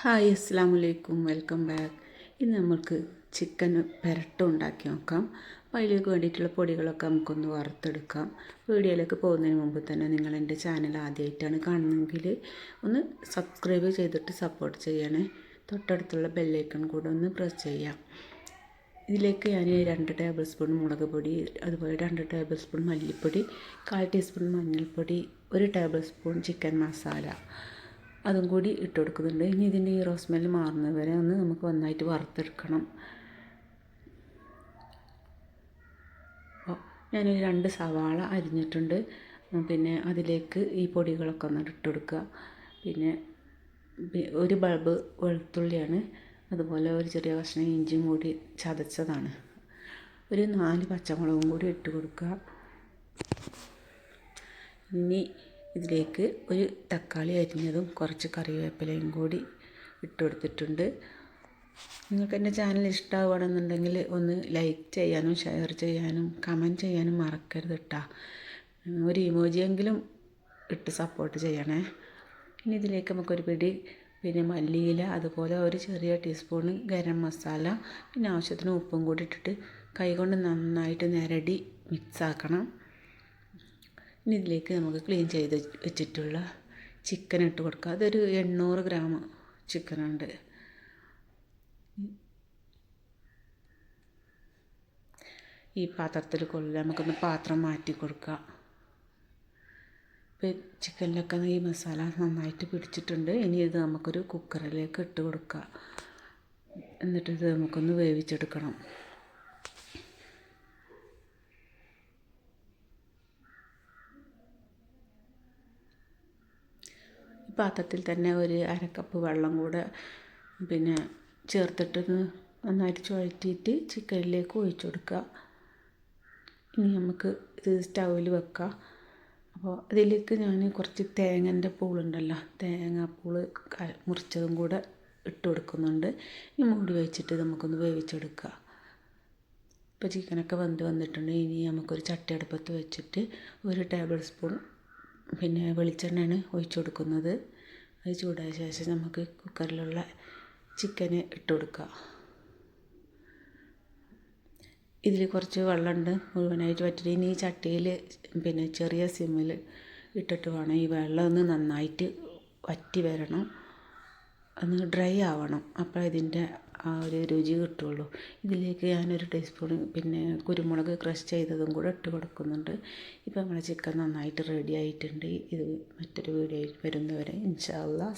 Hi അസ്സാം വലൈക്കും welcome back. ഇന്ന് നമുക്ക് ചിക്കൻ പെരട്ട ഉണ്ടാക്കി നോക്കാം. അപ്പോൾ അതിലേക്ക് വേണ്ടിയിട്ടുള്ള പൊടികളൊക്കെ നമുക്കൊന്ന് വറുത്തെടുക്കാം. വീഡിയോയിലേക്ക് പോകുന്നതിന് മുമ്പ് തന്നെ നിങ്ങൾ എന്റെ ചാനൽ ആദ്യമായിട്ടാണ് കാണുന്നതെങ്കിൽ ഒന്ന് സബ്സ്ക്രൈബ് ചെയ്തിട്ട് സപ്പോർട്ട് ചെയ്യണേ. തൊട്ടടുത്തുള്ള ബെല്ലൈക്കൺ കൂടെ ഒന്ന് പ്രസ് ചെയ്യാം. ഇതിലേക്ക് ഞാൻ രണ്ട് ടേബിൾ സ്പൂൺ മുളക് പൊടി അതുപോലെ രണ്ട് ടേബിൾ സ്പൂൺ മല്ലിപ്പൊടി കാൽ ടീസ്പൂൺ മഞ്ഞൾപ്പൊടി ഒരു ടേബിൾ സ്പൂൺ ചിക്കൻ മസാല. അതും കൂടി ഇട്ട് കൊടുക്കുന്നുണ്ട്. ഇനി ഇതിന്റെ ഈ റോസ് സ്മെല്ല് മാറുന്നത് വരെ ഒന്ന് നമുക്ക് നന്നായിട്ട് വറുത്തെടുക്കണം. അപ്പോൾ ഞാൻ രണ്ട് സവാള അരിഞ്ഞിട്ടുണ്ട്. പിന്നെ അതിലേക്ക് ഈ പൊടികളൊക്കെ ഒന്ന് ഇട്ട് കൊടുക്കുക. പിന്നെ ഒരു ബൾബ് വെളുത്തുള്ളിയാണ്. അതുപോലെ ഒരു ചെറിയ കഷ്ണം ഇഞ്ചിയും കൂടി ചതച്ചതാണ്. ഒരു നാല് പച്ചമുളകും കൂടി ഇട്ട് കൊടുക്കുക. ഇനി ഇതിലേക്ക് ഒരു തക്കാളി അരിഞ്ഞതും കുറച്ച് കറിവേപ്പിലയും കൂടി ഇട്ട് കൊടുത്തിട്ടുണ്ട് നിങ്ങൾക്ക് എന്റെ ചാനൽ ഇഷ്ടമാവുകയാണെന്നുണ്ടെങ്കിൽ ഒന്ന് ലൈക്ക് ചെയ്യാനും ഷെയർ ചെയ്യാനും കമന്റ് ചെയ്യാനും മറക്കരുത് കേട്ടോ ഒരു ഇമോജിയെങ്കിലും ഇട്ട് സപ്പോർട്ട് ചെയ്യണേ. ഇനി ഇതിലേക്ക് നമുക്കൊരു പിടി പിന്നെ മല്ലിയില അതുപോലെ ഒരു ചെറിയ ടീസ്പൂണ് ഗരം മസാല പിന്നെ ആവശ്യത്തിന് ഉപ്പും കൂടി ഇട്ടിട്ട് കൈകൊണ്ട് നന്നായിട്ട് നിരടി മിക്സ് ആക്കണം. ഇനി ഇതിലേക്ക് നമുക്ക് ക്ലീൻ ചെയ്ത് വെച്ചിട്ടുള്ള ചിക്കൻ ഇട്ട് കൊടുക്കുക അതൊരു എണ്ണൂറ് ഗ്രാം ചിക്കനുണ്ട് ഈ പാത്രത്തിൽ കൊള്ളില്ല നമുക്കൊന്ന് പാത്രം മാറ്റി കൊടുക്കുക ഇപ്പം ചിക്കനിലൊക്കെ ഈ മസാല നന്നായിട്ട് പിടിച്ചിട്ടുണ്ട്. ഇനി ഇത് നമുക്കൊരു കുക്കറിലേക്ക് ഇട്ട് കൊടുക്കുക എന്നിട്ട് ഇത് നമുക്കൊന്ന് വേവിച്ചെടുക്കണം. പാത്രത്തിൽ തന്നെ ഒരു അരക്കപ്പ് വെള്ളം കൂടെ പിന്നെ ചേർത്തിട്ടൊന്ന് നന്നായിട്ട് ചുഴറ്റിയിട്ട് ചിക്കനിലേക്ക് ഒഴിച്ചു കൊടുക്കുക. ഇനി നമുക്ക് ഇത് സ്റ്റൗവിൽ വെക്കാം അപ്പോൾ അതിലേക്ക് ഞാൻ കുറച്ച് തേങ്ങന്റെ പൂളുണ്ടല്ലോ തേങ്ങാപ്പൂൾ മുറിച്ചതും കൂടെ ഇട്ട് കൊടുക്കുന്നുണ്ട്. ഈ മൂടി വെച്ചിട്ട് നമുക്കൊന്ന് വേവിച്ചെടുക്കുക. ഇപ്പോൾ ചിക്കനൊക്കെ വെന്ത് വന്നിട്ടുണ്ട്. ഇനി നമുക്കൊരു ചട്ടി അടുപ്പത്ത് വെച്ചിട്ട് ഒരു ടേബിൾ സ്പൂൺ പിന്നെ വെളിച്ചെണ്ണയാണ് ഒഴിച്ച് കൊടുക്കുന്നത്. അത് ചൂടായ ശേഷം നമുക്ക് കുക്കറിലുള്ള ചിക്കന് ഇട്ട് കൊടുക്കുക ഇതിൽ കുറച്ച് വെള്ളമുണ്ട് മുഴുവനായിട്ട് വറ്റിട്ട്. ഇനി ഈ ചട്ടിയിൽ പിന്നെ ചെറിയ സിമ്മിൽ ഇട്ടിട്ട് വേണം ഈ വെള്ളം ഒന്ന് നന്നായിട്ട് വറ്റി വരണം. ഒന്ന് ഡ്രൈ ആവണം. അപ്പോൾ ഇതിന്റെ ആ ഒരു രുചി കിട്ടുള്ളൂ. ഇതിലേക്ക് ഞാനൊരു ടീസ്പൂൺ പിന്നെ കുരുമുളക് ക്രഷ് ചെയ്തതും കൂടെ ഇട്ട് കൊടുക്കുന്നുണ്ട്. ഇപ്പം നമ്മുടെ ചിക്കൻ നന്നായിട്ട് റെഡി ആയിട്ടുണ്ട്. ഇത് മറ്റൊരു വീഡിയോയിൽ വരുന്നവരെ ഇൻഷാ അല്ലാ